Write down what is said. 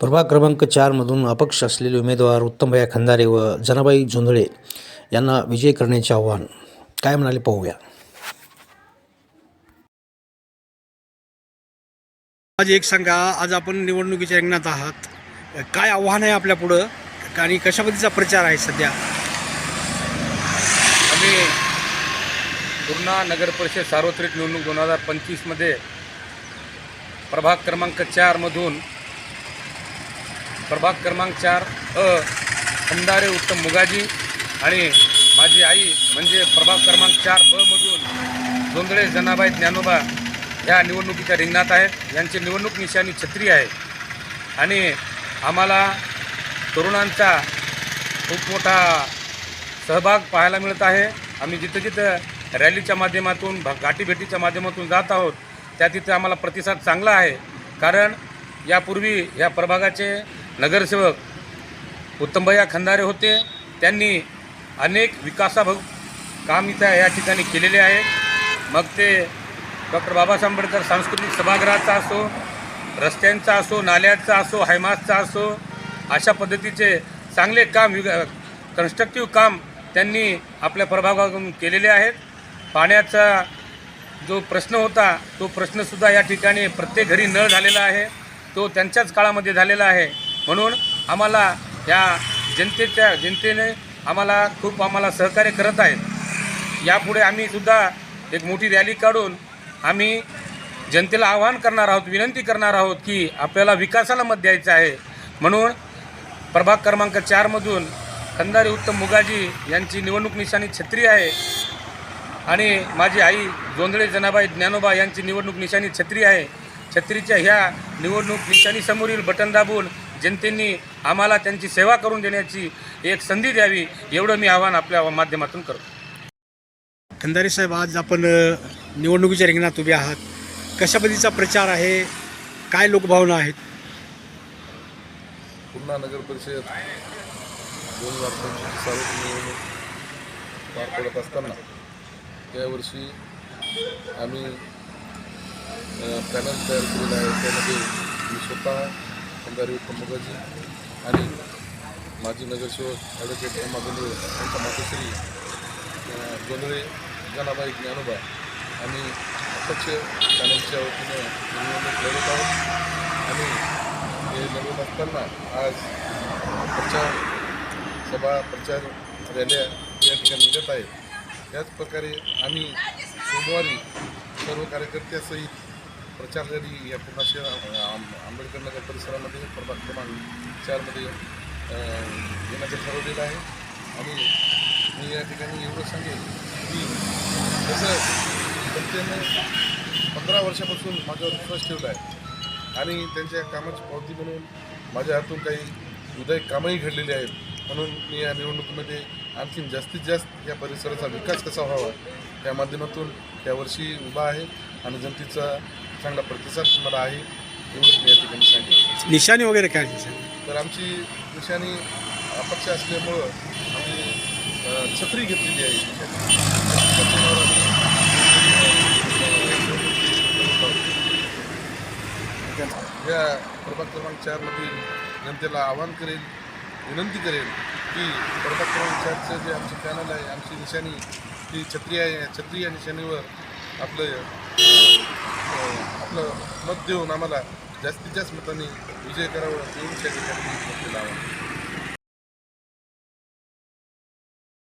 प्रभाग क्रमांक चारमधून अपक्ष असलेले उमेदवार उत्तमभया खंदारे व जनाबाई झोंधळे यांना विजय करण्याचे आव्हान. काय म्हणाले पाहूया. आज एक सांगा आज आपण निवडणुकीच्या रिंगणात आहात. काय आव्हान आहे आपल्या पुढं? आणि कशा पद्धतीचा प्रचार आहे सध्या? आम्ही पूर्णा नगर परिषद सार्वत्रिक निवडणूक दोन हजार पंचवीसमध्ये प्रभाग क्रमांक चारमधून प्रभाग क्रमांक चार अ खंदारे उत्तम मुगाजी आणि माझी आई म्हणजे प्रभाग क्रमांक चार ब मधून जोंधळे जनाबाई ज्ञानोबा या निवडणुकीच्या रिंगणात आहेत. यांची निवडणूक निशाणी छत्री आहे. आणि आम्हाला तरुणांचा खूप मोठा सहभाग पाहायला मिळत आहे. आम्ही जिथं जिथं रॅलीच्या माध्यमातून भा- गाठीभेटीच्या माध्यमातून जात आहोत त्या तिथे आम्हाला प्रतिसाद चांगला आहे. कारण यापूर्वी या प्रभागाचे नगरसेवक उत्तमभैया खंदारे होते. त्यांनी अनेक विकासाभ काम इथं या ठिकाणी केलेले आहे. मग ते डॉक्टर बाबासाहेब आंबेडकर सांस्कृतिक सभागृहाचा असो रस्त्यांचा असो नाल्याचा असो हायमासचा असो अशा पद्धतीचे चांगले काम युग कन्स्ट्रक्टिव्ह काम त्यांनी आपल्या प्रभागातून केलेले आहेत. पाण्याचा जो प्रश्न होता तो प्रश्नसुद्धा या ठिकाणी प्रत्येक घरी नळ झालेला आहे. तो त्यांच्याच काळामध्ये झालेला आहे. म्हणून आम्हाला या जनतेच्या जनतेने आम्हाला खूप आम्हाला सहकार्य करत आहेत. यापुढे आम्ही सुद्धा एक मोठी रॅली काढून आम्ही जनतेला आवाहन करणार आहोत विनंती करणार आहोत की आपल्याला विकासाला मत द्यायचं आहे. म्हणून प्रभाग क्रमांक चारमधून खंदारी उत्तम मुगाजी यांची निवडणूक निशाणी छत्री आहे. आणि माझी आई जोंधळे जनाबाई ज्ञानोबा यांची निवडणूक निशाणी छत्री आहे. छत्रीच्या ह्या निवडणूक निशाणीसमोरील बटन दाबून जनतेने आम्हाला त्यांची सेवा करून देण्याची एक संधी द्यावी एवढं मी आवाहन आपल्या माध्यमातून करतो. खंदारे साहेब आज आपण निवडणुकीच्या रिंगणात उभे आहात. कशा पद्धतीचा प्रचार आहे? काय लोकभावना आहेत? पूर्णा नगर परिषद दोन हजार पंचवीस सार्वत्रिक निवडणूक पार पडत असताना यावर्षी आम्ही पॅनल तयार केलेला आहे. त्यामध्ये मी स्वतः खंदारी उत्तम आणि माजी नगरसेवक ॲडव्होकेट एम गोंधळे यांच्या मातोश्री गोंधळे जनाबाई ज्ञानोबा आणि अपक्ष पॅनलच्या वतीने निवडणूक लढत आहोत. आणि हे लढवत असताना आज प्रचार सभा प्रचार रॅल्या या ठिकाणी निघत आहेत. त्याचप्रकारे आम्ही सोमवारी सर्व कार्यकर्त्यासहित प्रचार रॅली या पूर्ण शहर आं- आंबेडकर नगर परिसरामध्ये प्रभाग क्रमांक चारमध्ये येण्याचं ठरवलेलं आहे. आणि मी या ठिकाणी एवढं सांगेन की तसं जनतेने पंधरा वर्षापासून माझ्यावर विश्वास ठेवला आहे आणि त्यांच्या कामाची पावती म्हणून माझ्या हातून काही विधायक कामही घडलेली आहेत म्हणून मी या निवडणुकीमध्ये आणखीन जास्तीत जास्त या परिसराचा विकास कसा व्हावा त्या माध्यमातून त्यावर्षी उभा आहे. आणि जनतेचा चांगला प्रतिसाद मला आहे एवढंच मी या ठिकाणी सांगेन निशाणी वगैरे काय? तर आमची निशाणी अपक्ष असल्यामुळं आम्ही अ, छत्री घेतलेली आहे छत्रीवर आम्ही या प्रभाग क्रमांक चारमधील जनतेला आवाहन करेल विनंती करेल की प्रभाग क्रमांक चारचं जे आमचं पॅनल आहे आमची निशाणी ती छत्री आहे या छत्री या निशाणीवर आपलं आपलं मत देऊन आम्हाला जास्तीत जास्त मतांनी विजय करावा एवढीच त्या ठिकाणी